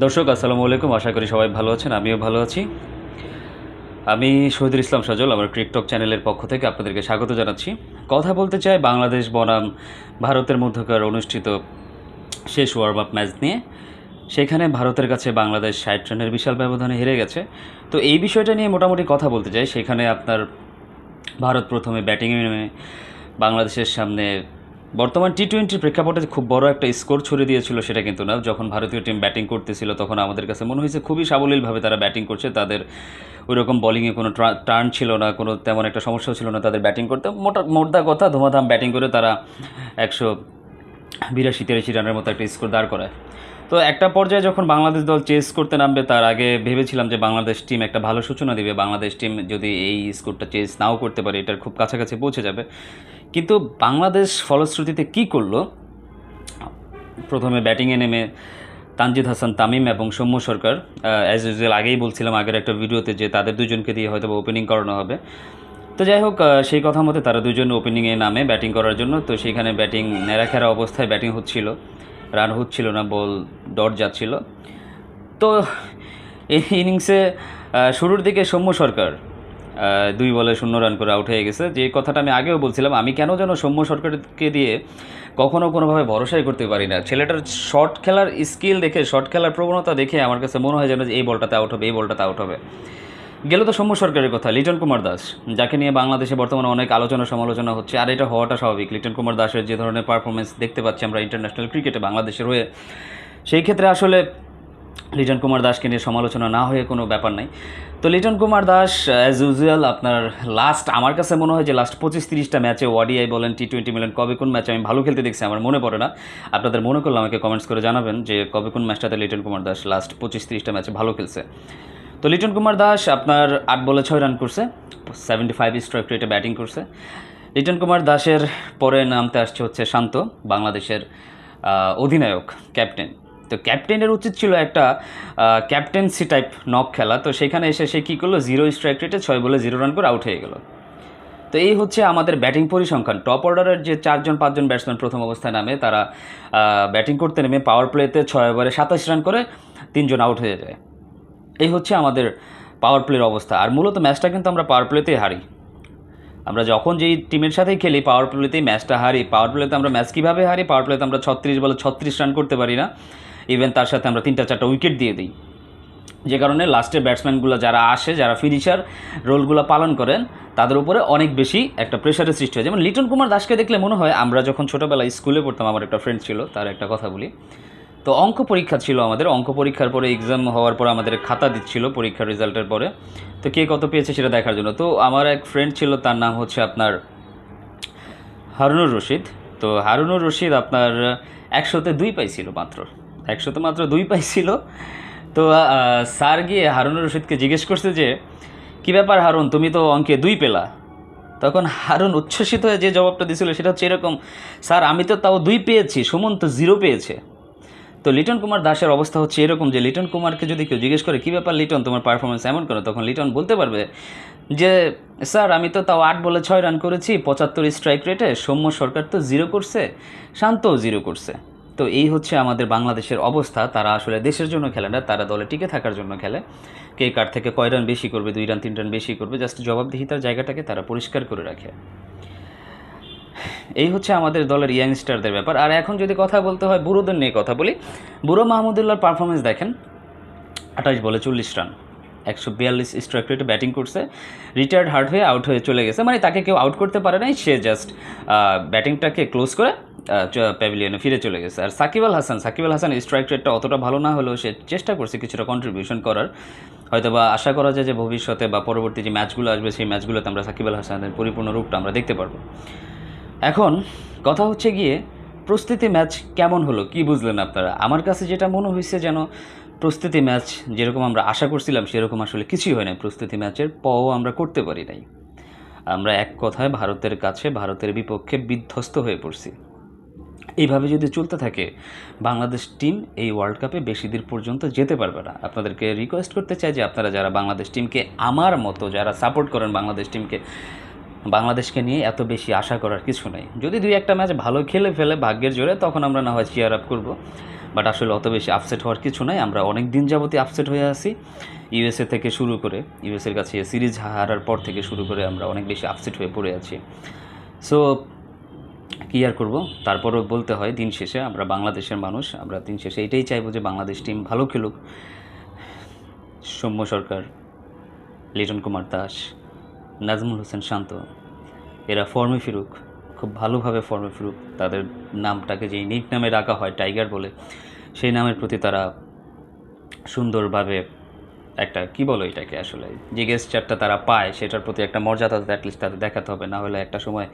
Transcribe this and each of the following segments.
দর্শক, আসসালামু আলাইকুম। আশা করি সবাই ভালো আছেন, আমিও ভালো আছি। আমি শহীদুল ইসলাম সজল, আমার ক্রিকটক চ্যানেলের পক্ষ থেকে আপনাদেরকে স্বাগত জানাচ্ছি। কথা বলতে চাই বাংলাদেশ বনাম ভারতের মধ্যকার অনুষ্ঠিত শেষ ওয়ার্ম আপ ম্যাচ নিয়ে। সেখানে ভারতের কাছে বাংলাদেশ ষাট রানের বিশাল ব্যবধানে হেরে গেছে। তো এই বিষয়টা নিয়ে মোটামুটি কথা বলতে চাই। সেখানে আপনার ভারত প্রথমে ব্যাটিংয়ে নেমে বাংলাদেশের সামনে বর্তমান টি টোয়েন্টির প্রেক্ষাপটে খুব বড় একটা স্কোর ছড়িয়ে দিয়েছিল সেটা কিন্তু না। যখন ভারতীয় টিম ব্যাটিং করতেছিল, তখন আমাদের কাছে মনে হয়েছে খুবই সাবলীলভাবে তারা ব্যাটিং করছে। তাদের ওইরকম বলিংয়ে কোনো টার্ন ছিল না, কোনো তেমন একটা সমস্যাও ছিল না তাদের ব্যাটিং করতে। মোটা মোটা কথা, ধুমাধাম ব্যাটিং করে তারা একশো বিরাশি, তিরাশি রানের মতো একটা স্কোর দাঁড় করায়। তো একটা পর্যায়ে যখন বাংলাদেশ দল চেস করতে নামবে, তার আগে ভেবেছিলাম যে বাংলাদেশ টিম একটা ভালো সূচনা দিবে। বাংলাদেশ টিম যদি এই স্কোরটা চেস নাও করতে পারে, এটার খুব কাছাকাছি পৌঁছে যাবে। কিন্তু বাংলাদেশ ফলশ্রুতিতে কি করল? প্রথমে ব্যাটিংয়ে নেমে তানজিদ হাসান, তামিম এবং সৌম্য সরকার অ্যাজ ইউজুয়াল আগেই বলছিলাম, আগের একটা ভিডিওতে যে তাদের দুজনকে দিয়ে হয়তো ওপেনিং করানো হবে। তো যাই হোক সেই কথা মতো তারা দুজন ওপেনিংয়ে নামে ব্যাটিং করার জন্য। তো সেখানে ব্যাটিং নেড়াখেরা অবস্থায় ব্যাটিং হচ্ছিল। রান হচ্ছিল না বল ডট যাচ্ছিল। তো এই ইনিংসে শুরুর দিকে সৌম্য সরকার দুই বলে শূন্য রান করে আউট হয়ে গেছে। যে কথাটা আমি আগেও বলছিলাম, আমি কেন যেন সৌম্য সরকারকে দিয়ে কখনো কোনোভাবে ভরসাই করতে পারি না। ছেলেটার শর্ট খেলার স্কিল দেখে শর্ট খেলার প্রবণতা দেখে আমার কাছে মনে হয় যেন যে এই বলটাতে আউট হবে, এই বলটাতে আউট হবে। গেল তো সৌম্য সরকারের কথা, লিটন কুমার দাস, যাকে নিয়ে বাংলাদেশে বর্তমানে অনেক আলোচনা সমালোচনা হচ্ছে, আর এটা হওয়াটা স্বাভাবিক। লিটন কুমার দাসের যে ধরনের পারফরমেন্স দেখতে পাচ্ছি আমরা ইন্টারন্যাশনাল ক্রিকেটে বাংলাদেশের হয়ে, সেই ক্ষেত্রে আসলে লিটন কুমার দাসকে নিয়ে সমালোচনা না হয়ে কোনো ব্যাপার নাই। তো লিটন কুমার দাস অ্যাজ ইউজুয়াল আপনার লাস্ট আমার কাছে মনে হয় যে লাস্ট পঁচিশ তিরিশটা ম্যাচে ওয়াডিআই বলেন টি টোয়েন্টি বলেন কবে কোন ম্যাচে আমি ভালো খেলতে দেখছি, আমার মনে পড়ে না। আপনাদের মনে করলে আমাকে কমেন্টস করে জানাবেন যে কবে কোন ম্যাচটাতে লিটন কুমার দাস লাস্ট পঁচিশ তিরিশটা ম্যাচে ভালো খেলছে। তো লিটন কুমার দাস আপনার আট বলে ছয় রান করছে সেভেন্টি ফাইভ স্ট্রাইক রেটে ব্যাটিং করছে। লিটন কুমার দাসের পরে নামতে আসছে হচ্ছে শান্ত, বাংলাদেশের অধিনায়ক ক্যাপ্টেন তো ক্যাপ্টেনের উচিত ছিল একটা ক্যাপ্টেন্সি টাইপ নক খেলা। তো সেখানে এসে সে কী করল? জিরো স্ট্রাইক রেটে ছয় বলে জিরো রান করে আউট হয়ে গেল। তো এই হচ্ছে আমাদের ব্যাটিং পরিসংখ্যান। টপ অর্ডারের যে চারজন, পাঁচজন ব্যাটসম্যান প্রথম অবস্থায় নামে, তারা ব্যাটিং করতে নেমে পাওয়ার প্লেতে ছয় ওভারে সাতাশ রান করে তিনজন আউট হয়ে যায়। এই হচ্ছে আমাদের পাওয়ার প্লের অবস্থা। আর মূলত ম্যাচটা কিন্তু আমরা পাওয়ার প্লেতেই হারি। আমরা যখন যেই টিমের সাথেই খেলি পাওয়ার প্লেতেই ম্যাচটা হারি। পাওয়ার প্লেতে আমরা ম্যাচ কীভাবে হারি? পাওয়ার প্লেতে আমরা ছত্রিশ বলে ছত্রিশ রান করতে পারি না। ইভেন তার সাথে আমরা তিনটা চারটা উইকেট দিয়ে দিই। যে কারণে লাস্টে ব্যাটসম্যানগুলো যারা আসে, যারা ফিনিশার রোলগুলো পালন করেন, তাদের উপরে অনেক বেশি একটা প্রেশারের সৃষ্টি হয়। যেমন লিটন কুমার দাসকে দেখলে মনে হয়, আমরা যখন ছোটোবেলায় স্কুলে পড়তাম, আমার একটা ফ্রেন্ড ছিল, তার একটা কথা বলি। তো অঙ্ক পরীক্ষা ছিল আমাদের, অঙ্ক পরীক্ষার পরে এক্সাম হওয়ার পর আমাদের খাতা দিচ্ছিল পরীক্ষার রেজাল্টের পরে। তো কে কত পেয়েছে সেটা দেখার জন্য। তো আমার এক ফ্রেন্ড ছিল, তার নাম হচ্ছে আপনার হারুনুর রশিদ। তো হারুনুর রশিদ আপনার একশোতে দুই পাইছিল মাত্র। একশোতে মাত্র দুই পাইছিল। তো স্যার গিয়ে হারুনুর রশিদকে জিজ্ঞেস করছে যে, কী ব্যাপার হারুন? তুমি তো অঙ্কে দুই পেলা। তখন হারুন উচ্ছ্বসিত হয়ে যে জবাবটা দিছিল সেটা হচ্ছে এরকম, স্যার, আমি তো তাও দুই পেয়েছি, সুমন তো জিরো পেয়েছে। তো লিটন কুমার দাসের অবস্থা হচ্ছে এরকম যে, লিটন কুমারকে যদি কেউ জিজ্ঞেস করে, কী ব্যাপার লিটন, তোমার পারফরমেন্স এমন করো? তখন লিটন বলতে পারবে যে, স্যার, আমি তো তাও আট বলে ছয় রান করেছি, পঁচাত্তর স্ট্রাইক রেটে সৌম্য সরকার তো জিরো করছে, শান্তও জিরো করছে। তো এই হচ্ছে আমাদের বাংলাদেশের অবস্থা। তারা আসলে দেশের জন্য খেলে না, তারা দলে টিকে থাকার জন্য খেলে। কে কার থেকে কয় রান বেশি করবে, দুই রান, তিন রান বেশি করবে জাস্ট জবাবদিহিতার জায়গাটাকে তারা পরিষ্কার করে রাখে। এই হচ্ছে আমাদের দলের ইয়াংস্টারদের ব্যাপার। আর এখন যদি কথা বলতে হয় বুড়োদের নিয়ে কথা বলি, বুড়ো মাহমুদুল্লাহর পারফরমেন্স দেখেন। আঠাশ বলে চল্লিশ রান, একশো বিয়াল্লিশ স্ট্রাইক রেটে ব্যাটিং করছে। রিটায়ার্ড হার্ড হয়ে আউট হয়ে চলে গেছে। মানে তাকে কেউ আউট করতে পারে নাই, সে জাস্ট ব্যাটিংটাকে ক্লোজ করে প্যাভিলিয়নে ফিরে চলে গেছে। আর সাকিব আল হাসান, সাকিব আল হাসান স্ট্রাইক রেটটা অতটা ভালো না হলেও সে চেষ্টা করছে কিছুটা কন্ট্রিবিউশন করার। হয়তো বা আশা করা যায় যে ভবিষ্যতে বা পরবর্তী যে ম্যাচগুলো আসবে, সেই ম্যাচগুলোতে আমরা সাকিব আল হাসানের পরিপূর্ণ রূপটা আমরা দেখতে পারব। এখন কথা হচ্ছে গিয়ে, প্রস্তুতি ম্যাচ কেমন হলো? কি বুঝলেন আপনারা? আমার কাছে যেটা মনে হয়েছে যেন, প্রস্তুতি ম্যাচ যেরকম আমরা আশা করছিলাম, সেরকম আসলে কিছুই হয় না প্রস্তুতি ম্যাচের পও আমরা করতে পারি নাই। আমরা এক কথায় ভারতের কাছে, ভারতের বিপক্ষে বিধ্বস্ত হয়ে পড়ছি। এইভাবে যদি চলতে থাকে, বাংলাদেশ টিম এই ওয়ার্ল্ড কাপে বেশি দিন পর্যন্ত যেতে পারবে না। আপনাদেরকে রিকোয়েস্ট করতে চাই যে, আপনারা যারা বাংলাদেশ টিমকে আমার মতো যারা সাপোর্ট করেন বাংলাদেশ টিমকে বাংলাদেশকে নিয়ে এত বেশি আশা করার কিছু নেই। যদি দুই একটা ম্যাচ ভালো খেলে ফেলে ভাগ্যের জোরে, তখন আমরা না হয় চেয়ার আপ করব। বাট আসলে অত বেশি আপসেট হওয়ার কিছু নাই। আমরা অনেক দিন যাবতই আপসেট হয়ে আসি ইউএসএ থেকে শুরু করে ইউএসএর কাছে সিরিজ হারার পর থেকে শুরু করে আমরা অনেক বেশি আপসেট হয়ে পড়ে আছি। সো কী আর করব? তারপরও বলতে হয়, দিন শেষে আমরা বাংলাদেশের মানুষ, আমরা দিন শেষে এটাই চাইব যে বাংলাদেশ টিম ভালো খেলুক। সৌম্য সরকার, লিটন কুমার দাস, নাজমুল হোসেন শান্ত, এরা ফর্মে ফিরুক, খুব ভালোভাবে ফর্মে ফিরুক। তাদের নামটাকে যেই নিক নামে রাখা হয় টাইগার বলে, সেই নামের প্রতি তারা সুন্দরভাবে একটা, কি বলো এটাকে আসলে? যে গেস্টারটা তারা পায়, সেটার প্রতি একটা মর্যাদা অ্যাটলিস্ট তাদের দেখাতে হবে। না হলে একটা সময়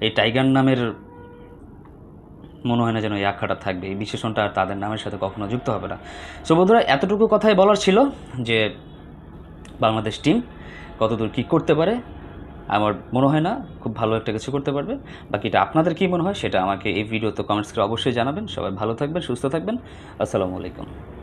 এই টাইগার নামের মনে হয় না যেন এই আখ্যাটা থাকবে। এই বিশেষণটা আর তাদের নামের সাথে কখনো যুক্ত হবে না। সো বন্ধুরা, এতটুকু কথাই বলার ছিল যে বাংলাদেশ টিম কতদূর কী করতে পারে, আমার মনে হয় না, খুব ভালো একটা কিছু করতে পারবে। বাকিটা আপনাদের কী মনে হয়, সেটা আমাকে এই ভিডিওতে কমেন্টস করে অবশ্যই জানাবেন। সবাই ভালো থাকবেন, সুস্থ থাকবেন। আসসালামু আলাইকুম।